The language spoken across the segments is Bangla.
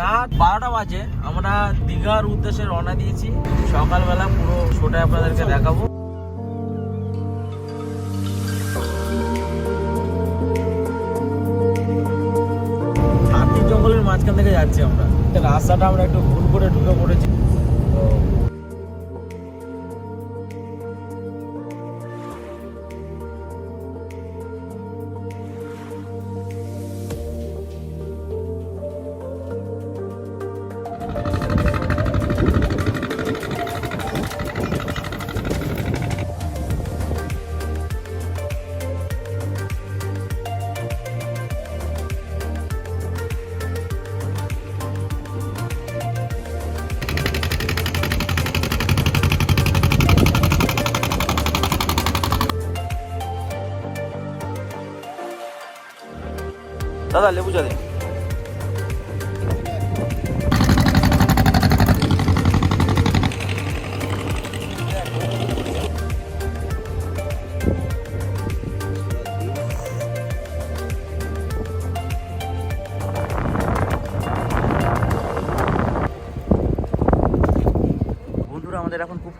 রাত বারোটা বাজে। আমরা দীঘার উদ্দেশ্যে রওনা দিয়েছি। সকালবেলা পুরো শোটা আপনাদেরকে দেখাবো। হাতির জঙ্গলের মাঝখান থেকে যাচ্ছি আমরা। রাস্তাটা আমরা একটু ভুল করে ঢুকে পড়েছি। দাদা লেবু চা দিন বন্ধুরা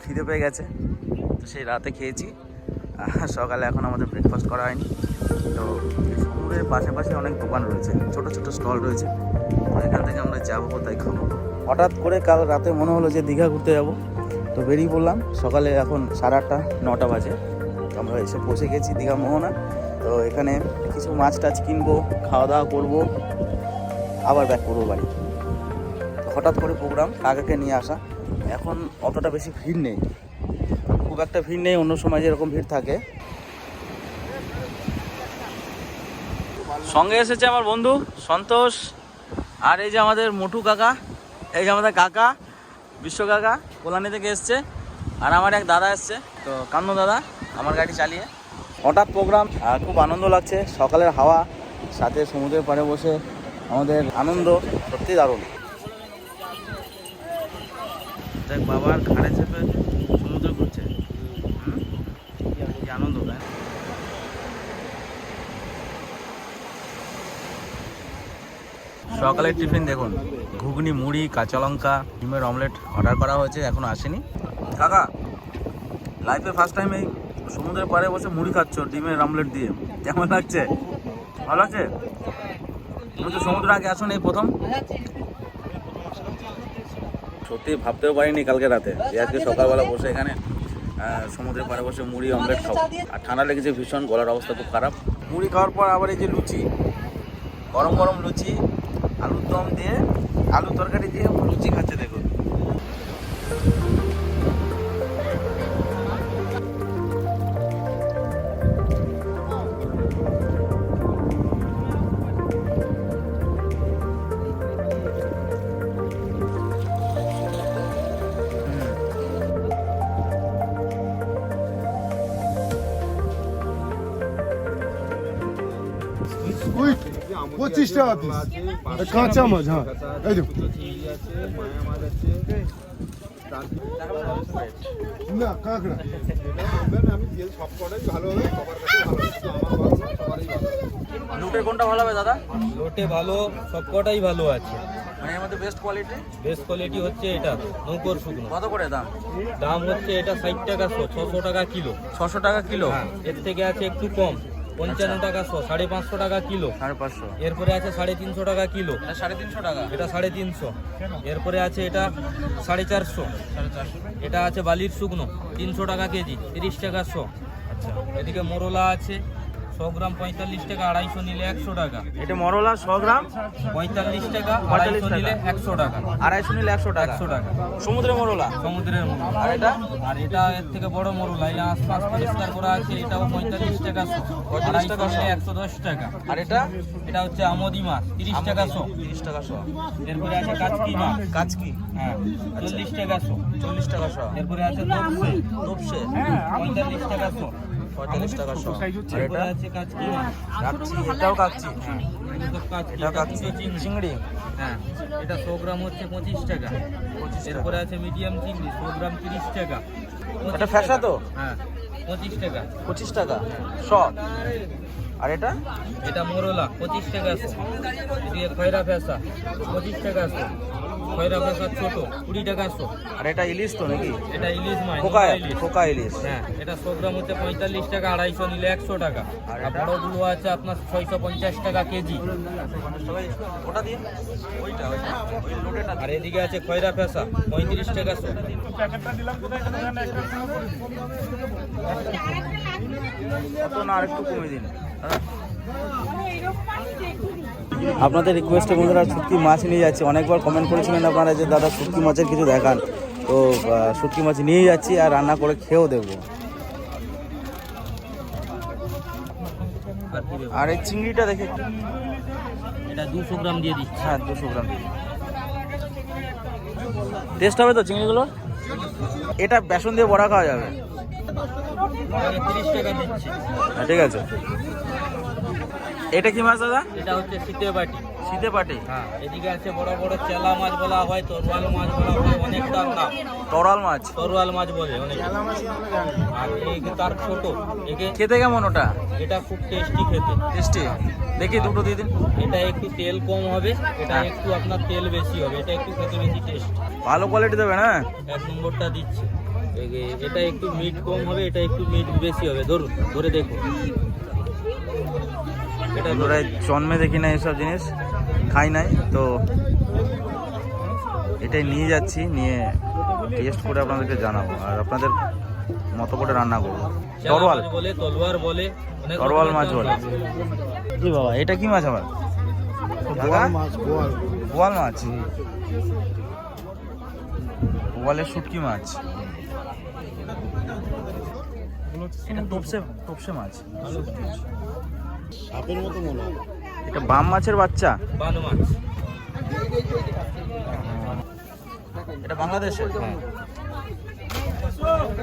খিদে পেয়ে গেছে। তো সেই রাতে খেয়েছি। সকালে এখন আমাদের ব্রেকফাস্ট করা হয়নি। তো সমুদ্রের পাশে পাশে অনেক দোকান রয়েছে। ছোট ছোট স্টল রয়েছে। তো এখান থেকে আমরা যাব, কোথায় খাব? হঠাৎ করে কাল রাতে মনে হলো যে দীঘা ঘুরতে যাব। তো বেরিয়ে পড়লাম। সকালে এখন সাড়ে আটটা, নটা বাজে। তো আমরা এসে পৌঁছে গেছি দীঘা মোহনা। তো এখানে কিছু মাছ টাছ কিনবো, খাওয়া দাওয়া করব, আবার ব্যাক করব বাড়ি। হঠাৎ করে প্রোগ্রাম কাকাকে নিয়ে আসা। এখন অতটা বেশি ভিড় নেই। খুব একটা ভিড় নেই, অন্য সময় যেরকম ভিড় থাকে। সঙ্গে এসেছে আমার বন্ধু সন্তোষ, আর এই যে আমাদের মোটু কাকা, এই যে আমাদের কাকা, বিশ্ব কাকা, কল্যাণী থেকে এসছে, আর আমার এক দাদা এসছে। তো কান্ন দাদা, আমার গাড়ি চালিয়ে। হঠাৎ প্রোগ্রাম, আর খুব আনন্দ লাগছে, সকালের হাওয়া, সাথে সমুদ্রের পাড়ে বসে আমাদের আনন্দ সত্যি দারুণ। দেখ বাবার ঘাড়ে চেপে সমুদ্র ঘুরছে। আনন্দ তাই সকালের টিফিন দেখুন। ঘুগনি, মুড়ি, কাঁচা লঙ্কা, ডিমের অমলেট অর্ডার করা হয়েছে, এখনও আসেনি। কাকা লাইফে ফার্স্ট টাইম এই সমুদ্রের পাড়ে বসে মুড়ি খাচ্ছ ডিমের অমলেট দিয়ে। কেমন লাগছে? ভালো লাগছে? তুমি তো সমুদ্র আগে আসো এই প্রথম? সত্যি ভাবতেও পারিনি কালকে রাতে যে আজকে সকালবেলা বসে এখানে সমুদ্রের পাড়ে বসে মুড়ি অমলেট খাব। আর ঠান্ডা লেগেছে ভীষণ, গলার অবস্থা খুব খারাপ। মুড়ি খাওয়ার পর আবার এই যে লুচি, গরম গরম লুচি, আলুর দম দিয়ে আলু তরকারি দিয়ে লুচি খাচ্ছে দেখুন পঁচিশ টাকা পিস কাঁচা মাছ হ্যাঁ। এই দেখো। না কাঁকড়া। লুটের কোনটা ভালো হবে দাদা? লোটে ভালো সবকটাই ভালো আছে। মানে মধ্যে বেস্ট কোয়ালিটি বেস্ট কোয়ালিটি হচ্ছে এটা নৌকর শুকনো। কত করে দাম? দাম হচ্ছে এটা ষাট টাকা ছশো টাকা কিলো। ছশো টাকা কিলো? হ্যাঁ এর থেকে আছে একটু কম। পঞ্চান্ন টাকা শো সাড়ে পাঁচশো টাকা কিলো। সাড়ে পাঁচশো। এরপরে আছে সাড়ে তিনশো টাকা কিলো। সাড়ে তিনশো টাকা। এটা সাড়ে তিনশো। এরপরে আছে এটা সাড়ে চারশো। সাড়ে চারশো। এটা আছে বালির শুকনো তিনশো টাকা কেজি তিরিশ টাকা শো। আচ্ছা। এদিকে মোরলা আছে শো গ্রাম পঁয়তাল্লিশ টাকা আড়াইশো নিলে একশো টাকা। এটা মরলা ছ গ্রাম? পঁয়তাল্লিশ টাকা 45 নিলে একশো টাকা। আড়াইশো নিলে একশো টাকা? একশো টাকা। সমুদ্রে মরলা? সমুদ্রের মোরলা। আর এটা? আর এটা এর থেকে বড় মোরলা এই আশপাশ পরিষ্কার করা আছে এটাও পঁয়তাল্লিশ টাকা শো। পঁয়তাল্লিশ টাকা শো। একশো দশ টাকা। আর এটা? এটা হচ্ছে আমদি মাছ তিরিশ টাকা শো। তিরিশ টাকা শো। এরপরে আছে কাচকি মাছ। কাজ কি হ্যাঁ চল্লিশ টাকা শো। চল্লিশ টাকা শো। এরপরে আছে তপসে রূপসে পঁয়তাল্লিশ টাকা শো। পঁয়তাল্লিশ টাকা শো আর এটা আছে কাচকি এটাও হ্যাঁ এটা কাচকি এটা চিংড়ি। চিংড়ি? হ্যাঁ এটা শো গ্রাম হচ্ছে পঁচিশ টাকা। এরপরে আছে মিডিয়াম চিংড়ি শো গ্রাম তিরিশ টাকা। এটা ফ্যাসা তো? হ্যাঁ পঁচিশ টাকা। পঁচিশ টাকা? শ আর এটা? এটা মোরলা পঁচিশ টাকা আছে। খয়রা ফেসা পঁচিশ টাকা আছে। খয়রা ফেসা ছোট কুড়ি টাকা আছে আর এটা ইলিশ তো নাকি? এটা ইলিশ মাছ পোকা ইলিশ। পোকা ইলিশ। হ্যাঁ এটা সব গ্রাম হচ্ছে পঁয়তাল্লিশ টাকা আড়াইশো নিলে একশো টাকা। আর আর? বড়গুলো আছে আপনার ছয়শো পঞ্চাশ টাকা কেজি। ওটা দিয়ে ওইটা আর এদিকে আছে খয়রা ফেসা পঁয়ত্রিশ টাকা শো কত না আরেকটু কমিয়ে দিন। দাদা। আপনাদের রিকোয়েস্টে বন্ধুরা শুটকি মাছ নিয়ে যাচ্ছি। অনেকবার কমেন্ট করেছিলেন আপনারা যে দাদা শুটকি মাছের কিছু দেখান। তো শুটকি মাছ নিয়ে যাচ্ছি আর রান্না করে খেয়েও দেবো আর এই চিংড়িটা দেখে এটা দুশো গ্রাম দিয়ে দিচ্ছি। হ্যাঁ দুশো গ্রাম টেস্ট হবে তো চিংড়িগুলো? এটা বেসন দিয়ে বড়া খাওয়া যাবে। হ্যাঁ ঠিক আছে। এটা কি মাছ দাদা? এটা হচ্ছে শীতে বাটি। শীতে পাটি হ্যাঁ এদিকে আছে বড় বড় চেলা মাছ বলা হয় তরোয়াল মাছ বলা হয় অনেকটার নাম তরাল মাছ? তরোয়াল মাছ বলে অনেক। মাছ আর এই তার ছোট একে খেতে কেমন ওটা? এটা খুব টেস্টি খেতে। টেস্টি? দেখি দুটো দিয়ে দিন। এটা একটু তেল কম হবে এটা হ্যাঁ। একটু আপনার তেল বেশি হবে এটা একটু খেতে বেশি টেস্ট ভালো কোয়ালিটি দেবে না এক নম্বরটা দিচ্ছে। এটা একটু মিট কম হবে এটা একটু মিট বেশি হবে। ধরুন ধরে দেখুন। এটা জন্মে দেখি না এইসব জিনিস খাই নাই তো এটাই নিয়ে যাচ্ছি নিয়ে টেস্ট করে আপনাদেরকে জানাব। আর আপনাদের মতো করে রান্না করব। তরোয়াল। মাছ বলে তলোয়ার বলে তরোয়াল মাছ বলে। কি বাবা এটা কি মাছ আবার? গোয়াল বোয়াল। মাছ? বোয়ালের শুটকি মাছ। এটা টপসে টপসে মাছ। সাপের মতো মনে হয়। এটা বাম মাছের বাচ্চা? বান মাছ। এটা বাংলাদেশের?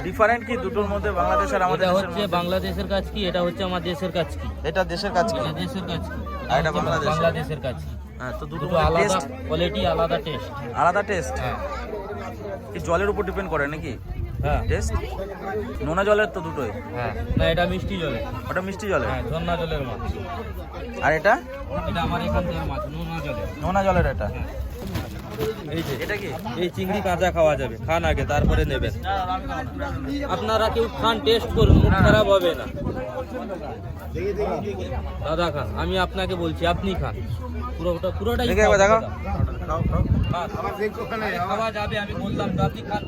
ডিফারেন্ট কি? দুটোর মধ্যে বাংলাদেশ আর আমাদের হচ্ছে বাংলাদেশের কাজ কি? এটা হচ্ছে আমার দেশের কাজ কি? এটা দেশের কাজ কি? এটা দেশের কাজ কি? আর এটা বাংলাদেশের। বাংলাদেশের কাজ কি? হ্যাঁ তো দুটো দুটো আলাদা টেস্ট কোয়ালিটি আলাদা টেস্ট আলাদা টেস্ট হ্যাঁ। কি জলের উপর ডিপেন্ড করে নাকি? হ্যাঁ। টেস্ট নোনা জলের তো দুটোই। হ্যাঁ। না এটা মিষ্টি জলে। ওটা মিষ্টি জলের হ্যাঁ ঝর্ণা জলের মাছ। আর এটা? এটা আমার এখান থেকে মাছ নোনা জলে। নোনা জলের এটা? এই যে এটা কি? এই চিংড়ি কাঁচা খাওয়া যাবে খান আগে তারপরে নেবেন। আপনারা কেউ খান টেস্ট করুন মুখ খারাপ হবে না। দাদা খান আমি আপনাকে বলছি আপনি খান। পুরোটা পুরোটাই দেখে একবার দেখাও। খান। খাওয়া যাবে আমি বললাম তো আপনি খান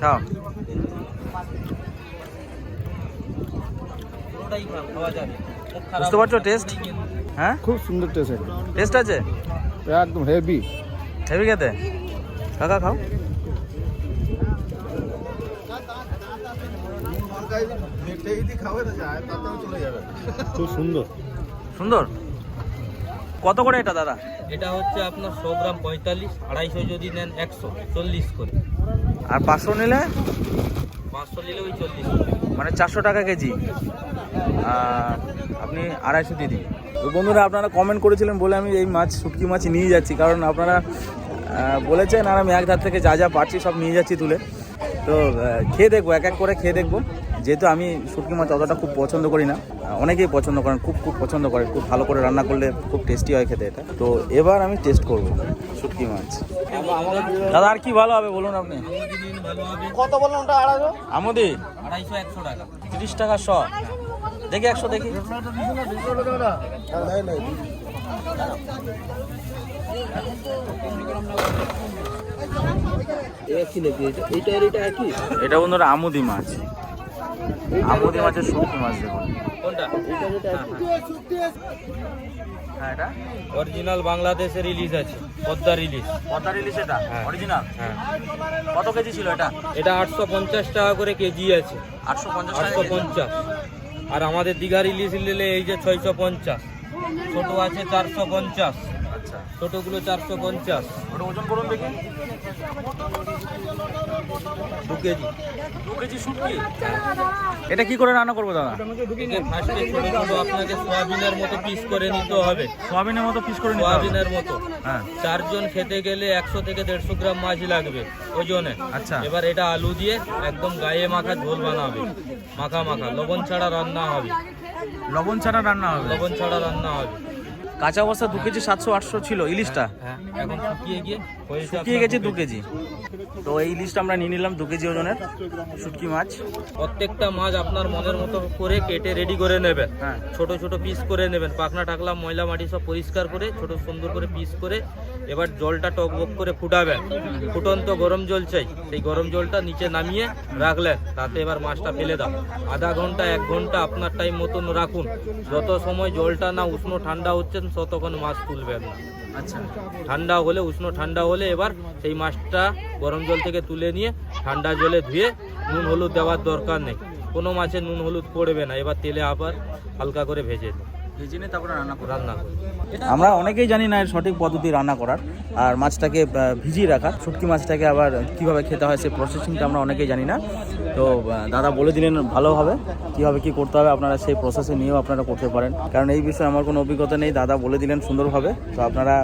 খাও। খারাপ বুঝতে পারছ taste? হ্যাঁ? খুব সুন্দর টেস্ট টেস্ট আছে? একদম হেভি হেভি খেতে? কাকা খাও। খুব সুন্দর। সুন্দর? কত করে এটা দাদা? এটা হচ্ছে আপনার শো গ্রাম পঁয়তাল্লিশ আড়াইশো যদি নেন একশো চল্লিশ করে। আর পাঁচশো নিলে? পাঁচশো নিলে ওই চল্লিশ মানে চারশো টাকা কেজি। আপনি আড়াইশো দিয়ে দিন। তো বন্ধুরা আপনারা কমেন্ট করেছিলেন বলে আমি এই মাছ শুটকি মাছ নিয়ে যাচ্ছি। কারণ আপনারা বলেছেন আর আমি এক ধার থেকে যা যা পারছি সব নিয়ে যাচ্ছি তুলে। তো খেয়ে দেখব এক এক করে খেয়ে দেখব। যেহেতু আমি শুটকি মাছ অতটা খুব পছন্দ করি না অনেকেই পছন্দ করেন খুব খুব পছন্দ করে খুব ভালো করে রান্না করলে খুব টেস্টি হয় খেতে এটা। তো এবার আমি টেস্ট করব শুটকি মাছ। দাদা আর কি ভালো হবে বলুন আপনি? কত বললাম ওটা আড়াইশো? আমদি? আড়াইশো একশো টাকা। তিরিশ টাকা শ। দেখি একশো দেখি। এটা বন্ধুরা আমুদি মাছ। আমুদি মাছের শুটকি মাছ দেখুন। কোনটা? হ্যাঁ এটা? অরিজিনাল বাংলাদেশের ইলিশ আছে ইলিশ এটা? হ্যাঁ। অরিজিনাল হ্যাঁ। কত কেজি ছিল এটা? এটা আটশো পঞ্চাশ টাকা করে কেজি আছে। আটশো পঞ্চাশ আটশো পঞ্চাশ। আর আমাদের দীঘার ইলিশ নিলে এই যে ছয়শো পঞ্চাশ। ছোট আছে চারশো পঞ্চাশ। আচ্ছা ছোটোগুলো চারশো পঞ্চাশ। ওটা ওজন করুন দেখি। দু কেজি। দু কেজি শুটকি? এটা কি করে রান্না করব দাদা? ফার্স্টে ছোটো ছোটো আপনাকে সোয়াবিনের মতো পিস করে নিতে হবে। সোয়াবিনের মতো পিস করে সোয়াবিনের মতো। হ্যাঁ। চারজন খেতে গেলে একশো থেকে দেড়শো গ্রাম মাছ লাগবে ওজনে। আচ্ছা। এবার এটা আলু দিয়ে একদম গায়ে মাখা ঝোল বানাবে। মাখা মাখা। লবণ ছাড়া রান্না হবে। লবণ ছাড়া রান্না হবে? লবণ ছাড়া রান্না হবে। কাঁচা অবস্থা দু কেজি সাতশো আটশো ছিল ইলিশটা হ্যাঁ এখন শুকিয়ে গেছে দু দু কেজি। তো এই ইলিশটা আমরা নিয়ে নিলাম দু কেজি ওজনের শুটকি মাছ। প্রত্যেকটা মাছ আপনার মনের মতো করে কেটে রেডি করে নেবেন। হ্যাঁ। ছোট ছোট পিস করে নেবেন। পাখনা টাকলা ময়লা মাটি সব পরিষ্কার করে ছোট সুন্দর করে পিস করে এবার জলটা টকবক করে ফুটাবেন। ফুটন্ত গরম জল চাই। সেই গরম জলটা নিচে নামিয়ে রাখলেন। তাতে এবার মাছটা ফেলে দাও। আধা ঘণ্টা এক ঘণ্টা আপনার টাইম মতন রাখুন। যত সময় জলটা না উষ্ণ ঠান্ডা হচ্ছেন ততক্ষণ মাছ তুলবেন না। আচ্ছা। ঠান্ডা হলে উষ্ণ ঠান্ডা হলে এবার সেই মাছটা গরম জল থেকে তুলে নিয়ে ঠান্ডা জলে ধুয়ে নুন হলুদ দেওয়ার দরকার নেই। কোনো মাছে নুন হলুদ পড়বে না। এবার তেলে আবার হালকা করে ভেজে দিন ভেজে নিয়ে তারপরে রান্না করা রান্না করে আমরা অনেকেই জানি না এর সঠিক পদ্ধতি রান্না করার আর মাছটাকে ভিজিয়ে রাখার। শুটকি মাছটাকে আবার কীভাবে খেতে হয় সেই প্রসেসিংটা আমরা অনেকেই জানি না। তো দাদা বলে দিলেন ভালোভাবে কীভাবে কি করতে হবে আপনারা সেই প্রসেসে নিয়েও আপনারা করতে পারেন। কারণ এই বিষয়ে আমার কোনো অভিজ্ঞতা নেই। দাদা বলে দিলেন সুন্দরভাবে। তো আপনারা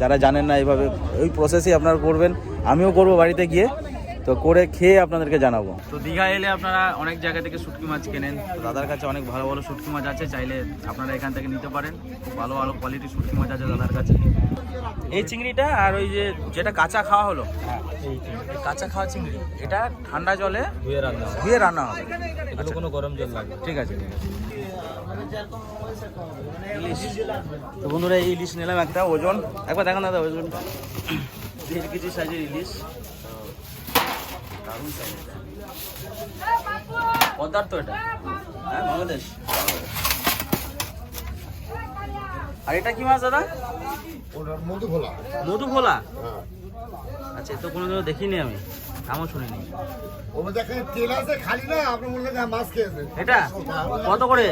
যারা জানেন না এইভাবে ওই প্রসেসই আপনারা করবেন। আমিও করব বাড়িতে গিয়ে। তো করে খেয়ে আপনাদেরকে জানাব। তো দীঘা এলে আপনারা অনেক জায়গা থেকে শুটকি মাছ কেনেন। তো দাদার কাছে অনেক ভালো ভালো শুটকি মাছ আছে চাইলে আপনারা এখান থেকে নিতে পারেন। ভালো ভালো কোয়ালিটির শুটকি মাছ আছে দাদার কাছে। এই চিংড়িটা আর ওই যে যেটা কাঁচা খাওয়া হলো কাঁচা খাওয়া চিংড়ি এটা ঠান্ডা জলে ধুয়ে রান্না ধুয়ে রান্না হবে। এগুলো কোনো গরম জল লাগবে ঠিক আছে ঠিক আছে। ইলিশ। তো বন্ধুরা এই ইলিশ নিলাম একটা ওজন। একবার দেখান দাদা ওজন দেড় কেজি সাইজের ইলিশ। দারুণ পদ্মার তো এটা। হ্যাঁ বাংলাদেশ। আর এটা কি মাছ দাদা? মধু ভোলা। হ্যাঁ। আচ্ছা এ তো কোনোদিনও দেখিনি আমি। নামও শুনিনি। ওটা দেখেন তেল আছে খালি না আপনি বললেন যে মাছ খেয়েছে। এটা? কত করে?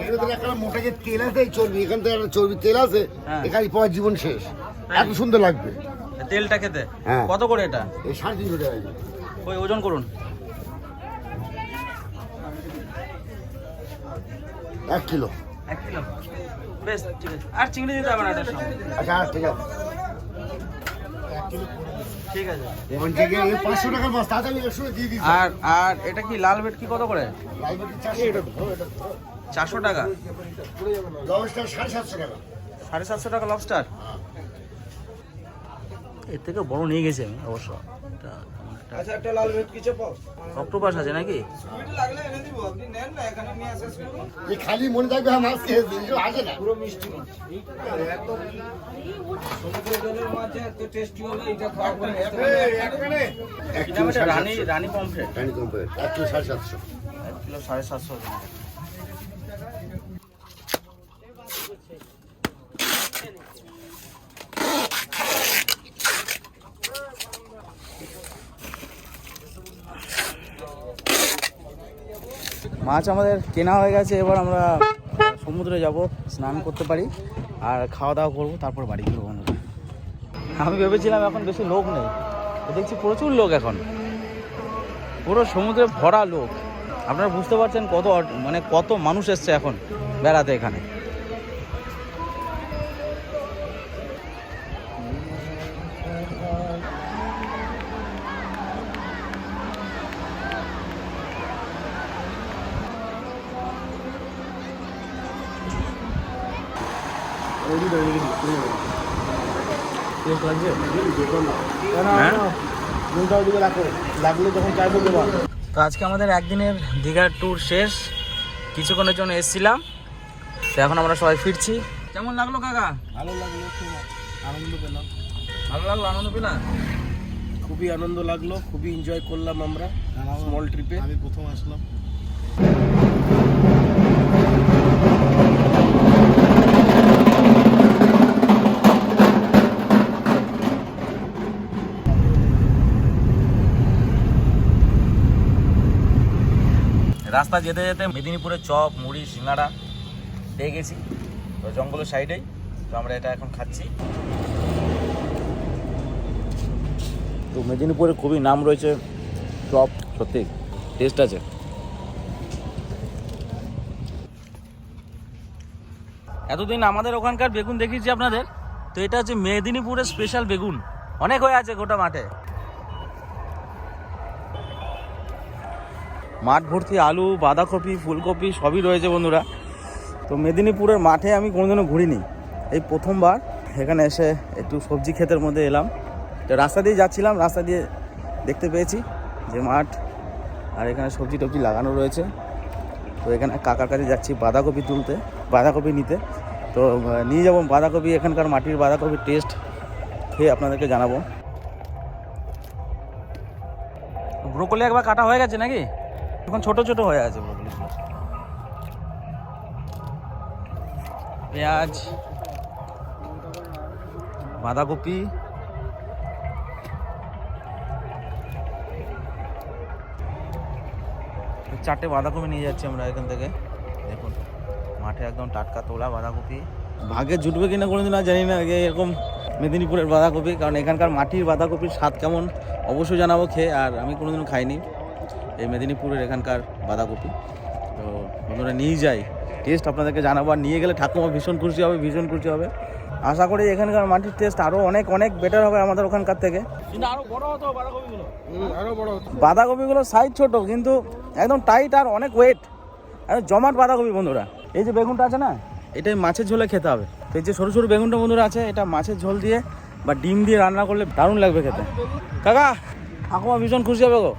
এর ভিতরে একটা মোটা যে তেল আছে চর্বি এখান থেকে একটা চর্বি তেল আছে হ্যাঁ। এখানে পর জীবন শেষ। এত সুন্দর লাগবে। তেলটা খেতে? হ্যাঁ। কত করে এটা? সাড়ে তিনশো টাকা। ওই ওজন করুন। এক কিলো। এক কিলো। বেশ ঠিক আছে। আর চিংড়ি দিতে হবে না এটার সঙ্গে। আচ্ছা আর ঠিক আছে। ঠিক আছে। আর আর এটা কি লাল কত করে? চারশো টাকা। সাড়ে সাতশো টাকা। লবস্টার? এর থেকে বড় নিয়ে গেছি আমি অবশ্য। হ্যাঁ। আচ্ছা একটা লাল অক্টোপাস আছে নাকি? খালি মনে থাকবে আসে না। পুরো মিষ্টি একদম রানী রানী পমফ্রেট রানী পমফ্রেট 1 কিলো 750 1 কিলো 750 মাছ আমাদের কেনা হয়ে গেছে, এবার আমরা সমুদ্রে যাব, স্নান করতে পারি, আর খাওয়া দাওয়া করব, তারপর বাড়ি ফিরবো। আমি ভেবেছিলাম এখন বেশি লোক নেই দেখছি প্রচুর লোক এখন। পুরো সমুদ্রে ভরা লোক। আপনারা বুঝতে পারছেন কত মানে কত মানুষ এসছে এখন বেড়াতে এখানে। হ্যাঁ? লাগলে যখন চাইব দেবা তো আজকে আমাদের একদিনের দীঘার ট্যুর শেষ। কিছুক্ষণের জন্য এসেছিলাম। তো এখন আমরা সবাই ফিরছি। কেমন লাগল কাকা? ভালো লাগল আনন্দ পেলাম। ভালো লাগল আনন্দ পেলাম খুবই আনন্দ লাগল খুবই এনজয় করলাম আমরা স্মল ট্রিপে আমি প্রথম আসলাম। রাস্তা যেতে যেতে মেদিনীপুরের চপ মুড়ি সিঙ্গাড়া পেয়ে গেছি। তো জঙ্গলের সাইডেই। তো আমরা এটা এখন খাচ্ছি। তো মেদিনীপুরে খুবই নাম রয়েছে চপ সত্যি টেস্ট আছে। এতদিন আমাদের ওখানকার বেগুন দেখিয়েছি আপনাদের। তো এটা হচ্ছে মেদিনীপুরের স্পেশাল বেগুন। অনেক হয়ে আছে গোটা মাঠে। মাঠ ভর্তি, আলু, বাঁধাকপি, ফুলকপি, সবই রয়েছে বন্ধুরা। তো মেদিনীপুরের মাঠে আমি কোনোদিনও ঘুরিনি। এই প্রথমবার এখানে এসে একটু সবজি ক্ষেতের মধ্যে এলাম। তো রাস্তা দিয়ে যাচ্ছিলাম, রাস্তা দিয়ে দেখতে পেয়েছি যে মাঠ আর এখানে সবজি টবজি লাগানো রয়েছে। তো এখানে কাকার কাছে যাচ্ছি বাঁধাকপি তুলতে, বাঁধাকপি নিতে। তো নিয়ে যাব বাঁধাকপি, এখানকার মাটির বাঁধাকপির টেস্ট খেয়ে আপনাদেরকে জানাব। ব্রোকলি একবার কাটা হয়ে গেছে নাকি? এখন ছোট ছোট হয়ে আছে পেঁয়াজ, বাঁধাকপি, চারটে বাঁধাকপি নিয়ে যাচ্ছি আমরা এখান থেকে। দেখুন, মাঠে একদম টাটকা তোলা বাঁধাকপি। ভাগে জুটবে কিনা কোনোদিন আর জানি না যে এরকম মেদিনীপুরের বাঁধাকপি, কারণ এখানকার মাটির বাঁধাকপির স্বাদ কেমন? অবশ্যই জানাব খেয়ে, আর আমি কোনোদিনও খাইনি। এই মেদিনীপুরের এখানকার বাঁধাকপি। তো বন্ধুরা নিয়ে যাই। টেস্ট আপনাদেরকে জানাব আর নিয়ে গেলে ঠাকুমা ভীষণ খুশি হবে ভীষণ খুশি হবে। আশা করি এখানকার মাটির টেস্ট আরও অনেক অনেক বেটার হবে আমাদের ওখানকার থেকে। কিন্তু আরও বড় বাঁধাকপিগুলো। আরও বড় হতো। সাইজ ছোট কিন্তু একদম টাইট আর অনেক ওয়েট একদম জমাট বাঁধাকপি বন্ধুরা। এই যে বেগুনটা আছে না এটাই মাছের ঝোলে খেতে হবে। তো এই যে সরু সরু বেগুনটা বন্ধুরা আছে এটা মাছের ঝোল দিয়ে বা ডিম দিয়ে রান্না করলে দারুণ লাগবে খেতে। কাকা ঠাকুমা ভীষণ খুশি হবে গো।